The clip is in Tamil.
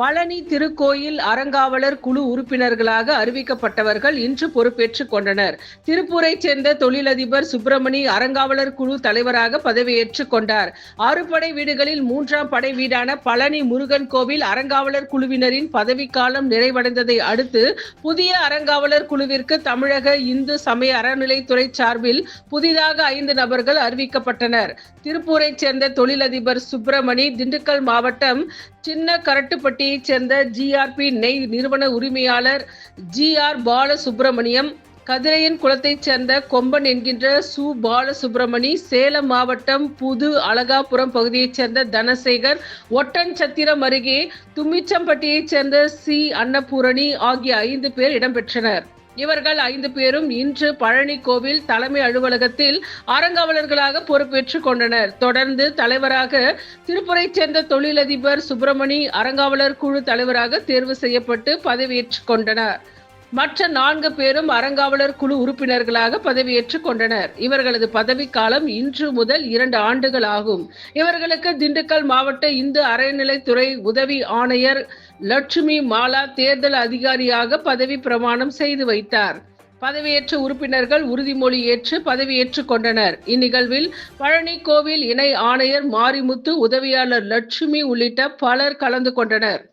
பழனி திருக்கோயில் அறங்காவலர் குழு உறுப்பினர்களாக அறிவிக்கப்பட்டவர்கள் இன்று பொறுப்பேற்றுக் கொண்டனர். திருப்பூரைச் சேர்ந்த தொழிலதிபர் சுப்பிரமணி அறங்காவலர் குழு தலைவராக பதவியேற்றுக் கொண்டார். ஆறு படை வீடுகளில் மூன்றாம் படை வீடான பழனி முருகன் கோவில் அறங்காவலர் குழுவினரின் பதவிக்காலம் நிறைவடைந்ததை அடுத்து புதிய அறங்காவலர் குழுவிற்கு தமிழக இந்து சமய அறநிலைத்துறை சார்பில் புதிதாக ஐந்து நபர்கள் அறிவிக்கப்பட்டனர். திருப்பூரைச் சேர்ந்த தொழிலதிபர் சுப்பிரமணி திண்டுக்கல் மாவட்டம் சின்ன கரட்டுப்பட்டியைச் சேர்ந்த ஜிஆர்பி நெய் நிறுவன உரிமையாளர் ஜி ஆர் பாலசுப்பிரமணியம் கதிரையன் குளத்தைச் சேர்ந்த கொம்பன் என்கின்ற சு. பாலசுப்ரமணி சேலம் மாவட்டம் புது அழகாபுரம் பகுதியைச் சேர்ந்த தனசேகர் ஒட்டன்சத்திரம் அருகே தும்மிச்சம்பட்டியைச் சேர்ந்த சி. அன்னபூரணி ஆகிய ஐந்து பேர் இடம்பெற்றனர். இவர்கள் ஐந்து பேரும் இன்று பழனி கோவில் தலைமை அலுவலகத்தில் அறங்காவலர்களாக பொறுப்பேற்றுக் கொண்டனர். தொடர்ந்து தலைவராக திருப்புரை சேர்ந்த தொழிலதிபர் சுப்பிரமணி அறங்காவலர் குழு தலைவராக தேர்வு செய்யப்பட்டு பதவியேற்றுக் கொண்டனர். மற்ற நான்கு பேரும் அறங்காவலர் குழு உறுப்பினர்களாக பதவியேற்றுக் கொண்டனர். இவர்களது பதவிக்காலம் இன்று முதல் இரண்டு ஆண்டுகள் ஆகும். இவர்களுக்கு திண்டுக்கல் மாவட்ட இந்து அறநிலைத்துறை உதவி ஆணையர் லட்சுமி மாலா தேர்தல் அதிகாரியாக பதவி பிரமாணம் செய்து வைத்தார். பதவியேற்ற உறுப்பினர்கள் உறுதிமொழி ஏற்று பதவியேற்றுக் கொண்டனர். இந்நிகழ்வில் பழனி கோவில் இணை ஆணையர் மாரிமுத்து உதவியாளர் லட்சுமி உள்ளிட்ட பலர் கலந்து கொண்டனர்.